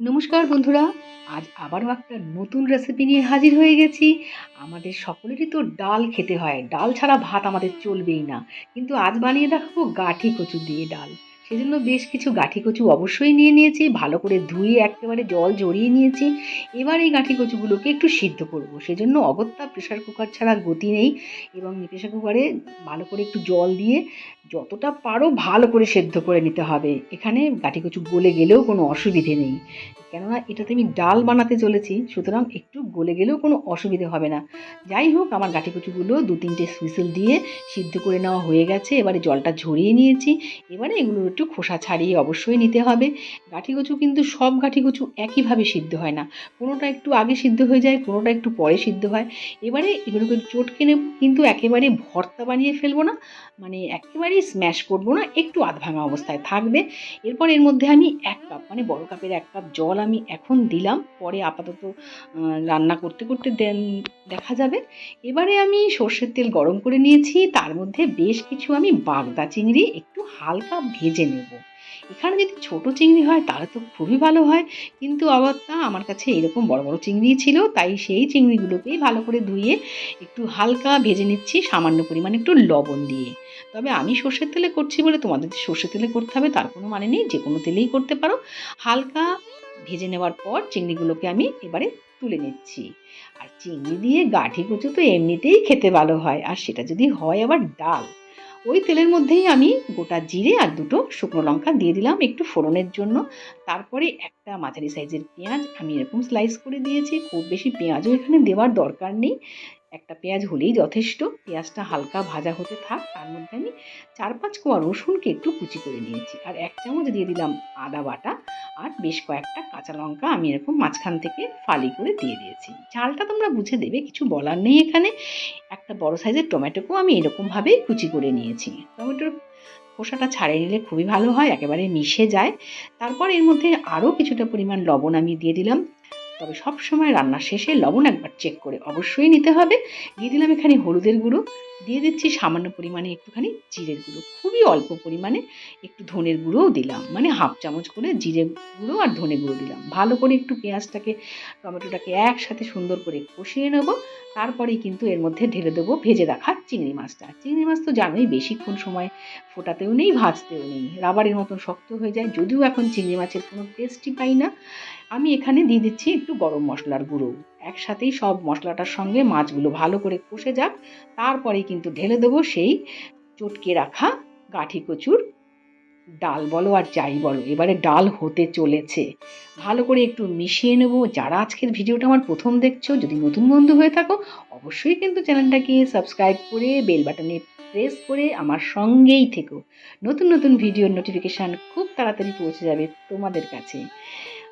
নমস্কার বন্ধুরা, আজ আবারও একটা নতুন রেসিপি নিয়ে হাজির হয়ে গেছি। আমাদের সকলেরই তো ডাল খেতে হয়, ডাল ছাড়া ভাত আমাদের চলবেই না। কিন্তু আজ বানিয়ে দেখাবো গাঠি কচু দিয়ে ডাল। সেজন্য বেশ কিছু গাঁঠি কচু অবশ্যই নিয়ে নিয়েছি, ভালো করে ধুয়ে একেবারে জল জড়িয়ে নিয়েছি। এবার এই গাঁঠি কচুগুলোকে একটু সিদ্ধ করব। সেজন্য অগত্যা প্রেশার কুকার ছাড়া গতি নেই এবং প্রেশার কুকারে ভালো করে একটু জল দিয়ে যতটা পারো ভালো করে সেদ্ধ করে নিতে হবে। এখানে গাঁঠি কচু গলে গেলেও কোনো অসুবিধে নেই। কেননা এটাতে আমি ডাল বানাতে চলেছি, সুতরাং একটু গলে গেলেও কোনো অসুবিধে হবে না। যাই হোক, আমার গাঠি কচুগুলো দু তিনটে সুইসেল দিয়ে সিদ্ধ করে নেওয়া হয়ে গেছে, এবারে জলটা ঝরিয়ে নিয়েছি। এবারে এগুলো একটু খোসা ছাড়িয়ে অবশ্যই নিতে হবে। গাঠি কচু কিন্তু সব গাঠি কচু একইভাবে সিদ্ধ হয় না। কোনোটা একটু আগে সিদ্ধ হয়ে যায়, কোনোটা একটু পরে সিদ্ধ হয়। এবারে এগুলোকে চটকে নেব, কিন্তু একেবারে ভর্তা বানিয়ে ফেলব না মানে একেবারেই স্ম্যাশ করব না, একটু আধ ভাঙা অবস্থায় থাকবে। এরপর এর মধ্যে আমি এক কাপ মানে বড় কাপের এক কাপ জল আমি এখন দিলাম, পরে আপাতত রান্না করতে করতে দেন, দেখা যাবে। এবারে আমি সর্ষের তেল গরম করে নিয়েছি, তার মধ্যে বেশ কিছু আমি বাগদা চিংড়ি একটু হালকা ভেজে নেব। এখানে যদি ছোট চিংড়ি হয়, তাহলে তো খুবই ভালো হয়, কিন্তু আবার তা আমার কাছে এরকম বড় বড় চিংড়ি ছিল, তাই সেই চিংড়িগুলোকেই ভালো করে ধুয়ে একটু হালকা ভেজে নিচ্ছি, সামান্য পরিমাণে একটু লবণ দিয়ে। তবে আমি সর্ষের তেলে করছি বলে তোমাদের সর্ষের তেলে করতে হবে, তার কোনো মানে নেই, যে কোনো তেলেই করতে পারো। হালকা ভেজে নেওয়ার পর চিংড়িগুলোকে আমি এবারে তুলে নিচ্ছি। আর চিংড়ি দিয়ে গাঠি কচু তো এমনিতেই খেতে ভালো হয়, আর সেটা যদি হয় আবার ডাল। ওই তেলের মধ্যেই আমি গোটা জিরে আর দুটো শুকনো লঙ্কা দিয়ে দিলাম একটু ফোড়নের জন্য। তারপরে একটা মাঝারি সাইজের পেঁয়াজ, আমি এরকম স্লাইস করে দিয়েছি, খুব বেশি পেঁয়াজও এখানে দেওয়ার দরকার নেই। একটা পেঁয়াজ হলেই যথেষ্ট। পেঁয়াজটা হালকা ভাজা হতে থাক, তার মধ্যে আমি চার পাঁচ কোয়া রসুনকে একটু কুচি করে নিয়েছি। আর এক চামচ দিয়ে দিলাম আদা বাটা আর বেশ কয়েকটা কাঁচা লঙ্কা আমি এরকম মাঝখান থেকে ফালি করে দিয়ে দিয়েছি। ঝালটা তোমরা বুঝে দেবে, কিছু বলার নেই এখানে। একটা বড় সাইজের টমেটোকেও আমি এরকমভাবেই কুচি করে নিয়েছি। টমেটোর খোসাটা ছাড়িয়ে নিলে খুবই ভালো হয়, একেবারে মিশে যায়। তারপর এর মধ্যে আরও কিছুটা পরিমাণ লবণ আমি দিয়ে দিলাম। তবে সব সময় রান্নার শেষে লবণ একবার চেক করে অবশ্যই নিতে হবে। দিয়ে দিলাম এখানে হলুদের গুঁড়ো। দিয়ে দিচ্ছি সামান্য পরিমাণে একটুখানি জিরের গুঁড়ো। খুবই অল্প পরিমাণে একটু ধনের গুঁড়োও দিলাম। মানে হাফ চামচ করে জিরে গুঁড়ো আর ধনে গুঁড়ো দিলাম। ভালো করে একটু পেঁয়াজটাকে, টমেটোটাকে একসাথে সুন্দর করে কষিয়ে নেব। তারপরেই কিন্তু এর মধ্যে ঢেলে দেবো ভেজে রাখা চিংড়ি মাছটা। চিংড়ি মাছ তো জানোই বেশিক্ষণ সময় ফোটাতেও নেই, ভাজতেও নেই। রাবারের মতন শক্ত হয়ে যায়। যদিও এখন চিংড়ি মাছের কোনো টেস্টই পাই না। আমি এখানে দিয়ে দিচ্ছি একটু গরম মশলার গুঁড়ো। একসাথেই সব মশলাটার সঙ্গে মাছগুলো ভালো করে কষে যাক। তারপরেই কিন্তু ঢেলে দেবো সেই চটকে রাখা গাঠি কচুর ডাল বলো আর যাই বলো। এবারে ডাল হতে চলেছে। ভালো করে একটু মিশিয়ে নেব। যারা আজকের ভিডিওটা আমার প্রথম দেখছ, যদি নতুন বন্ধু হয়ে থাকো, অবশ্যই কিন্তু চ্যানেলটাকে সাবস্ক্রাইব করে, বেল বাটনে প্রেস করে আমার সঙ্গেই থেকো। নতুন নতুন ভিডিওর নোটিফিকেশান খুব তাড়াতাড়ি পৌঁছে যাবে তোমাদের কাছে।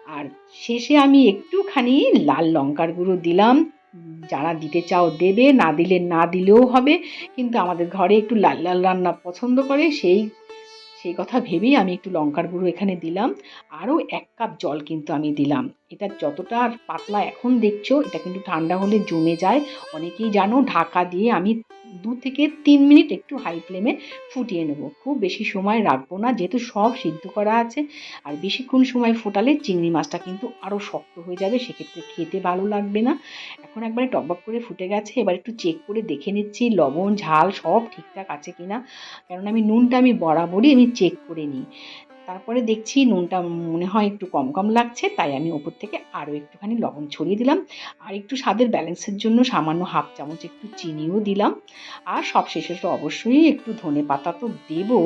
আর শেষে আমি একটুখানি লাল লঙ্কার গুঁড়ো দিলাম। যারা দিতে চাও দেবে, না দিলে না দিলেও হবে। কিন্তু আমাদের ঘরে একটু লাল লাল রান্না পছন্দ করে, সেই সেই কথা ভেবেই আমি একটু লঙ্কার গুঁড়ো এখানে দিলাম। আরও এক কাপ জল কিন্তু আমি দিলাম। এটা যতটা আর পাতলা এখন দেখছ, এটা কিন্তু ঠান্ডা হলে জমে যায়। অনেকেই জানো, ঢাকা দিয়ে আমি দু থেকে তিন মিনিট একটু হাই ফ্লেমে ফুটিয়ে নেব। খুব বেশি সময় রাখব না, যেহেতু সব সিদ্ধ করা আছে। আর বেশিক্ষণ সময় ফোটালে চিংড়ি মাছটা কিন্তু আরও শক্ত হয়ে যাবে, সেক্ষেত্রে খেতে ভালো লাগবে না। এখন একবারে টকবক করে ফুটে গেছে, এবার একটু চেক করে দেখে নিচ্ছি, লবণ, ঝাল সব ঠিকঠাক আছে কিনা। কেননা আমি নুনটা আমি বরাবরই আমি চেক করে নিই। তারপরে দেখছি নুনটা মনে হয় একটু কম কম লাগছে, তাই আমি ওপর থেকে আরও একটুখানি লবণ ছড়িয়ে দিলাম। আর একটু স্বাদের ব্যালেন্সের জন্য সামান্য হাফ চামচ একটু চিনিও দিলাম। আর সব শেষে তো অবশ্যই একটু ধনে পাতা তো দেবো।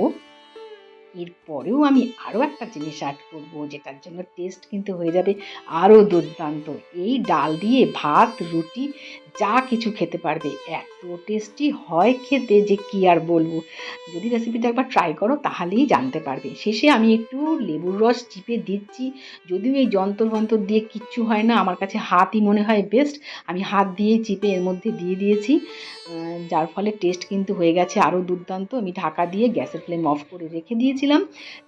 এরপরেও আমি আরও একটা জিনিস অ্যাড করব, যেটার জন্য টেস্ট কিন্তু হয়ে যাবে আরও দুর্দান্ত। এই ডাল দিয়ে ভাত, রুটি যা কিছু খেতে পারবে। এত টেস্টি হয় খেতে যে কি আর বলব? যদি রেসিপিটা একবার ট্রাই করো, তাহলেই জানতে পারবে। শেষে আমি একটু লেবুর রস চিপে দিচ্ছি। যদিও এই যন্তর মন্তর দিয়ে কিচ্ছু হয় না, আমার কাছে হাতই মনে হয় বেস্ট আমি হাত দিয়ে চিপে এর মধ্যে দিয়ে দিয়েছি। যার ফলে টেস্ট কিন্তু হয়ে গেছে আরও দুর্দান্ত। আমি ঢাকা দিয়ে গ্যাসের ফ্লেম অফ করে রেখে দিয়েছিলাম।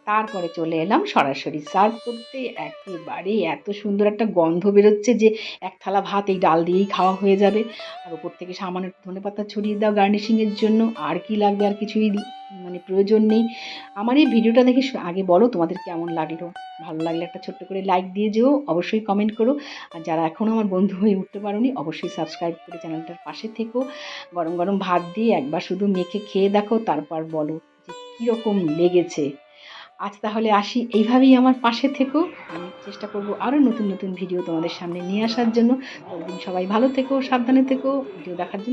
তারপরে চলে এলাম সরাসরি সার্ভ করতে। একেবারে এত সুন্দর একটা গন্ধ বেরোচ্ছে যে এক থালা ভাত এই ডাল দিয়েই খাওয়া হয়ে যাবে। যাবে। আর ওপর থেকে সামান্য ধনে পাতা ছড়িয়ে দাও গার্নিশিংয়ের জন্য। আর কি লাগবে আর কিছুই মানে প্রয়োজন নেই। আমার এই ভিডিওটা দেখে আগে বলো তোমাদের কেমন লাগল? ভালো লাগলে একটা ছোট্ট করে লাইক দিয়ে যেও, অবশ্যই কমেন্ট করো। আর যারা এখনও আমার বন্ধু হয়ে উঠতে পারোনি, অবশ্যই সাবস্ক্রাইব করে চ্যানেলটার পাশে থেকো। গরম গরম ভাত দিয়ে একবার শুধু মেখে খেয়ে দেখো, তারপর বলো যে কীরকম লেগেছে। আজ তাহলে আসি এইভাবেই আমার পাশে থেকো। আমি চেষ্টা করব আরও নতুন নতুন ভিডিও তোমাদের সামনে নিয়ে আসার জন্য। সবাই ভালো থেকো, সাবধানে থেকো ভিডিও দেখার জন্য